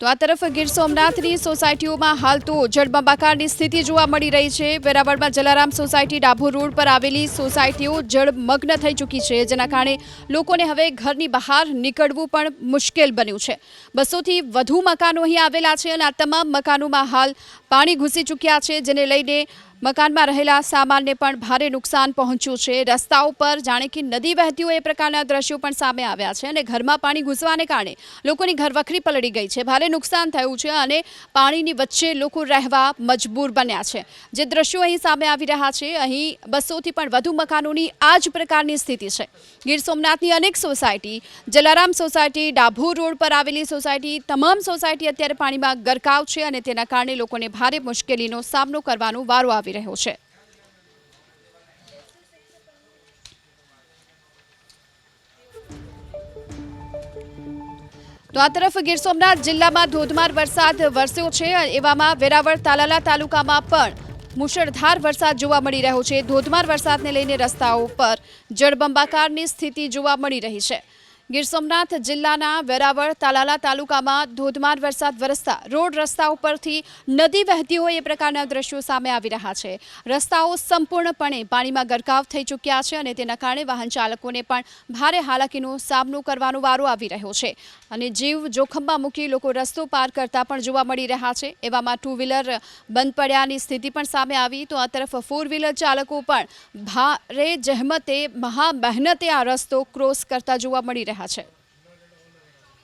તો આ તરફ ગીર સોમનાથની સોસાયટીઓમાં હાલ તો જળબંબાકારની સ્થિતિ જોવા મળી રહી છે. વેરાવળમાં જલારામ સોસાયટી ડાભોર રોડ પર આવેલી સોસાયટીઓ જળમગ્ન થઈ ચૂકી છે, જેના કારણે લોકોને હવે ઘરની બહાર નીકળવું પણ મુશ્કેલ બન્યું છે. બસોથી વધુ મકાનો અહીં આવેલા છે અને આ તમામ મકાનોમાં હાલ પાણી ઘૂસી ચૂક્યા છે, જેને લઈને મકાનમાં રહેલા સામાનને પણ ભારે નુકસાન પહોંચ્યું છે. રસ્તાઓ પર જાણે કે નદી વહેતી હોય એ પ્રકારના દ્રશ્યો પણ સામે આવ્યા છે અને ઘરમાં પાણી ઘૂસવાને કારણે લોકોની ઘરવખરી પલળી ગઈ છે. ભારે નુકસાન થયું છે અને પાણીની વચ્ચે લોકો રહેવા મજબૂર બન્યા છે. જે દ્રશ્યો અહીં સામે આવી રહ્યા છે, અહીં બસોથી પણ વધુ મકાનોની આ જ પ્રકારની સ્થિતિ છે. ગીર સોમનાથની અનેક society, Jalaram society, Dabhor road પર આવેલી સોસાયટી, તમામ સોસાયટી અત્યારે પાણીમાં ગરકાવ છે અને તેના કારણે લોકોને ભારે મુશ્કેલીનો સામનો કરવાનો વારો આવી રહ્યો છે. તો આ તરફ ગીર સોમનાથ જિલ્લામાં ધોધમાર વરસાદ વરસ્યો છે. એવામાં વેરાવળ તાલાલા તાલુકામાં પણ મુશળધાર વરસાદ જોવા મળી રહ્યો છે. ધોધમાર વરસાદને લઈને રસ્તાઓ પર જળબંબાકારની સ્થિતિ જોવા મળી રહી છે. ગીર સોમનાથ જિલ્લાના વેરાવળ તાલાલા તાલુકામાં ધોધમાર વરસાદ વરસતા રોડ રસ્તા ઉપરથી નદી વહેતી હોય એ પ્રકારના દ્રશ્યો સામે આવી રહ્યા છે. રસ્તાઓ સંપૂર્ણપણે પાણીમાં ગરકાવ થઈ ચૂક્યા છે અને તેના કારણે વાહન ચાલકોને પણ ભારે હાલાકીનો સામનો કરવાનો વારો આવી રહ્યો છે. અને જીવ જોખમમાં મૂકી લોકો રસ્તો પાર કરતા પણ જોવા મળી રહ્યા છે. એવામાં ટુ વ્હીલર બંધ પડ્યાની સ્થિતિ પણ સામે આવી તો આ તરફ ફોર વ્હીલર ચાલકો પણ ભારે જહેમતે, મહા મહેનતે આ રસ્તો ક્રોસ કરતા જોવા મળી રહ્યા છે